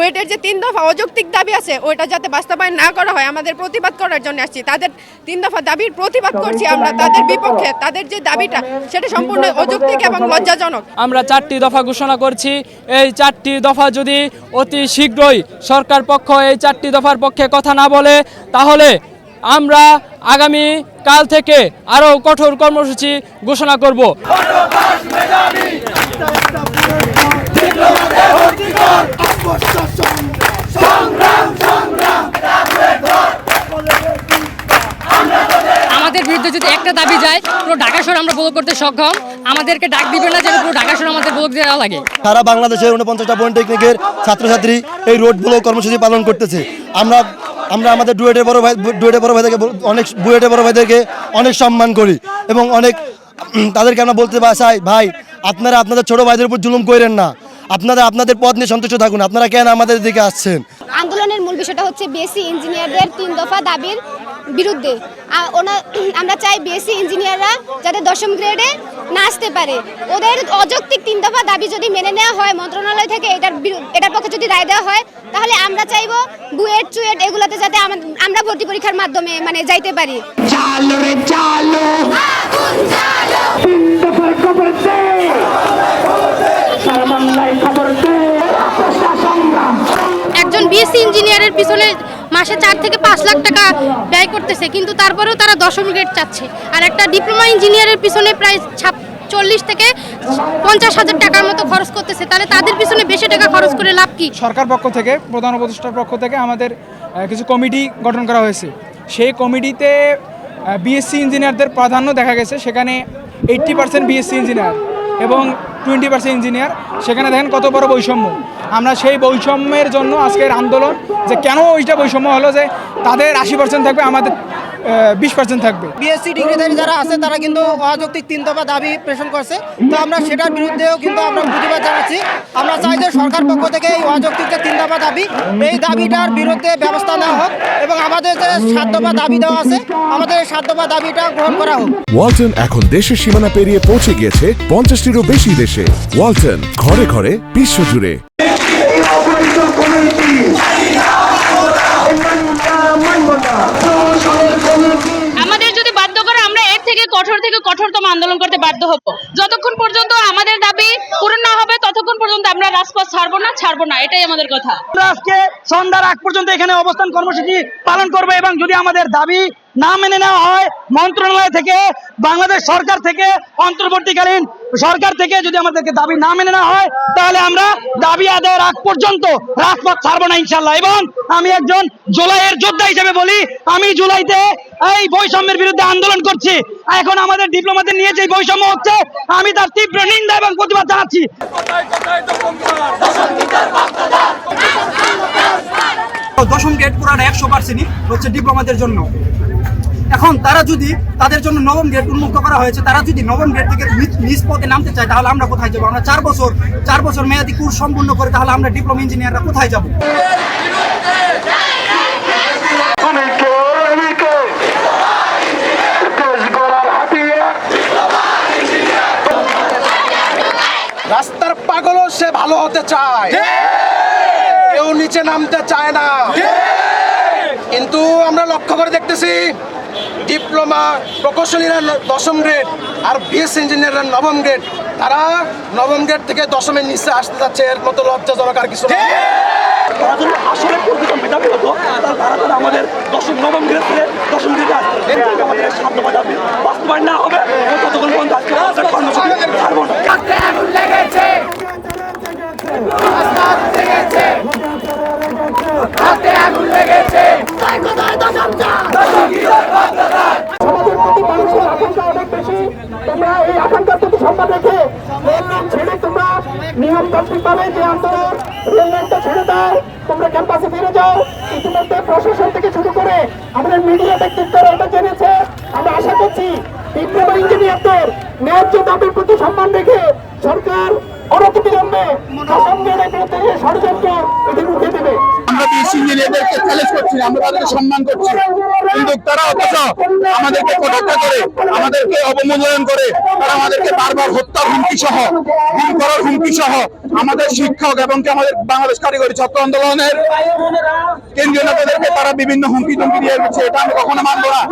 বুয়েটের যে তিন দফা অযৌক্তিক দাবি আছে ওইটা যাতে বাস্তবায়ন না করা হয় আমাদের প্রতিবাদ করার জন্য আসছি। তাদের তিন দফা দাবির প্রতিবাদ করছি আমরা। তাদের বিপক্ষে তাদের যে দাবিটা সেটা সম্পূর্ণ অযৌক্তিক এবং লজ্জাজনক। আমরা চারটি দফা ঘোষণা করছি। এই চারটি দফা যদি অতি শীঘ্রই সরকার পক্ষ এই চারটি দফার পক্ষে কথা না বলে তাহলে আমরা আগামী কাল থেকে আরও কঠোর কর্মসূচি ঘোষণা করব আমাদের বিরুদ্ধে যদি একটা দাবি যায় পুরো ঢাকা শহর আমরা ব্লক করতে সক্ষম। আমাদেরকে ডাক দিবে না যেন পুরো ঢাকা শহর আমাদের ব্লক দেওয়া লাগে। সারা বাংলাদেশের উনপঞ্চাশটা পলিটেকনিকের ছাত্রছাত্রী এই রোড ব্লক কর্মসূচি পালন করতেছে। আমরা আমরা আমাদের ডুয়েটের বড় ভাই ডুয়েটের বড় ভাইদেরকে অনেক বুয়েটের বড় ভাইদেরকে অনেক সম্মান করি এবং অনেক তাদেরকে আমরা বলতে চাই ভাই আপনারা আপনাদের ছোট ভাইদের উপর জুলুম করেন না। আপনারা আপনাদের পদ নিয়ে সন্তুষ্ট থাকুন। আপনারা কেন আমাদের দিকে আসছেন? আন্দোলনের মূল বিষয়টা হচ্ছে বিএসসি ইঞ্জিনিয়ারদের তিন দফা দাবির বিরুদ্ধে। আমরা চাই বিএসসি ইঞ্জিনিয়াররা যাতে দশম গ্রেডে না আসতে পারে। ওদের অযৌক্তিক তিন দফা দাবি যদি মেনে নেওয়া হয় মন্ত্রণালয় থেকে এটার এটার পক্ষে যদি রায় দেওয়া হয় তাহলে আমরা চাইব বুয়েট চুয়েট এগুলোতে যাতে আমরা ভর্তি পরীক্ষার মাধ্যমে মানে যাইতে পারি। চালো রে চালো তিন দফায় খবর দে। সারা বাংলায় খবর দে। একজন বিএসসি ইঞ্জিনিয়ারের পিছনে মাসে চার থেকে পাঁচ লাখ টাকা ব্যয় করতেছে, কিন্তু তারপরেও তারা দশম গ্রেড চাচ্ছে। আর একটা ডিপ্লোমা ইঞ্জিনিয়ারের পিছনে প্রায় ছাপ চল্লিশ থেকে পঞ্চাশ হাজার টাকার মতো খরচ করতেছে। তাহলে তাদের পিছনে বেশি টাকা খরচ করে লাভ কি? সরকার পক্ষ থেকে, প্রধান উপদেষ্টার পক্ষ থেকে আমাদের কিছু কমিটি গঠন করা হয়েছে। সেই কমিটিতে বিএসসি ইঞ্জিনিয়ারদের প্রাধান্য দেখা গেছে। সেখানে এইট্টি পার্সেন্ট বিএসসি ইঞ্জিনিয়ার এবং টোয়েন্টি পার্সেন্ট ইঞ্জিনিয়ার সেখানে দেখেন কত বড় বৈষম্য। আমরা সেই বৈষম্যের জন্য আজকের আন্দোলন যে কেন ওইটা বৈষম্য হলো যে তাদের আশি পার্সেন্ট থাকবে আমাদের বিশ পার্সেন্ট থাকবে। বিএসসি ডিগ্রিধারী যারা আছে তারা কিন্তু অযৌক্তিক তিন দফা দাবি প্রেষণ করছে। তো আমরা সেটার বিরুদ্ধেও কিন্তু আমরা প্রতিবাদ জানাচ্ছি। আমরা চাই যে সরকার পক্ষ থেকে এই অযৌক্তিক যে তিন দফা দাবি এই দাবিটার বিরুদ্ধে ব্যবস্থা নেওয়া হোক এবং আমাদের যে সাত দফা দাবি দেওয়া আছে আমাদের এই সাত দফা দাবিটা গ্রহণ করা হোক। ওয়ালটন এখন দেশের সীমানা পেরিয়ে পৌঁছে গিয়েছে পঞ্চাশটিরও বেশি দেশে। ওয়ালটন ঘরে ঘরে বিশ্বজুড়ে এই অবৈধ কমিটি মানব না প্রশাসনের কমিটি আমাদের যদি বাধ্য করে, আমরা এর থেকে কঠোর থেকে কঠোরতম আন্দোলন করতে বাধ্য হব। যতক্ষণ পর্যন্ত আমাদের দাবি পূরণ না হবে, ততক্ষণ পর্যন্ত আমরা রাজপথ ছাড়বো না ছাড়বো না। এটাই আমাদের কথা। আজকে সন্ধ্যার আগ পর্যন্ত এখানে অবস্থান কর্মসূচি পালন করবে এবং যদি আমাদের দাবি না মেনে নেওয়া হয়, মন্ত্রণালয় থেকে, বাংলাদেশ সরকার থেকে, অন্তর্বর্তীকালীন সরকার থেকে যদি আমাদেরকে দাবি না মেনে নেওয়া হয়, তাহলে আমরা দাবি আদায়ের আগ পর্যন্ত রাজপথ ছাড়বো না ইনশাল্লাহ এবং আমি একজন জুলাইয়ের যোদ্ধা হিসেবে বলি, আমি জুলাইতে এই বৈষম্যের বিরুদ্ধে আন্দোলন করছি। এখন আমাদের ডিপ্লোমাদের নিয়ে যে বৈষম্য হচ্ছে, আমি তার তীব্র নিন্দা এবং প্রতিবাদ জানাচ্ছি। দশম গেট পুরাটা একশো পার্সেন্টই হচ্ছে ডিপ্লোমাদের জন্য। এখন তারা যদি তাদের জন্য নবম গেট উন্মুক্ত করা হয়েছে তারা যদি নবম গেট থেকে নিচ পথে নামতে চায় তাহলে আমরা কোথায় যাব? আমরা চার বছর চার বছর মেয়াদি কোর্স সম্পূর্ণ করে তাহলে আমরা ডিপ্লোমা ইঞ্জিনিয়াররা কোথায় যাব? শ্রমিকে শ্রমিকে দেশ গড়ার হাতিয়ার। রাস্তার পাগলও সে ভালো হতে চায়। কেউ নিচে নামতে চায় না। কিন্তু আমরা লক্ষ্য করে দেখতেছি ডিপ্লোমা প্রকৌশলীরা দশম গ্রেড আর বিএস ইঞ্জিনিয়াররা নবম গ্রেড। তারা নবম গ্রেড থেকে দশমের নিচে আসতে যাচ্ছে, এর মতো লজ্জাজনক আর কিছু আসলে আমাদের দশম, নবম গ্রেড থেকে দশম গ্রেডে আসবে আমাদের সাধ্য বাজাবে বাস্তবায়ন না হবে ততক্ষণ পর্যন্ত আজকে আমাদের কর্মসূচি ছাড়বো না তোমরা এই আকাঙ্ক্ষার প্রতি সম্মান রেখে রেললাইন ছেড়ে তোমরা নিয়মতান্ত্রিক ভাবে যে আন্দোলন রেললাইনটা ছেড়ে দাও তোমরা ক্যাম্পাসে ফিরে যাও। ইতিমধ্যে প্রশাসন থেকে শুরু করে আমাদের মিডিয়া ব্যক্তিত্বরা এটা জেনেছে। আমরা আশা করছি ডিপ্লোমা ইঞ্জিনিয়ারদের ন্যায্য দাবির প্রতি সম্মান রেখে সরকার অনতিবিলম্বে গ্রেডের বিরুদ্ধে ষড়যন্ত্র এটি রুখে দেবে। আমরা বিএসসি ইঞ্জিনিয়ারদেরকে চ্যালেঞ্জ করছি, আমরা তাদেরকে সম্মান করছি। কিন্তু তারা অথচ আমাদেরকে করে, আমাদেরকে অবমূল্যায়ন করে, তারা আমাদেরকে বারবার হত্যার হুমকি সহ করার হুমকি সহ আমাদের শিক্ষক এবং আমাদের বাংলাদেশ কারিগরি ছাত্র আন্দোলনের কেন্দ্রীয় নেতাদেরকে তারা বিভিন্ন হুমকি টুমকি দিয়ে এটা আমি কখনো মানবো না।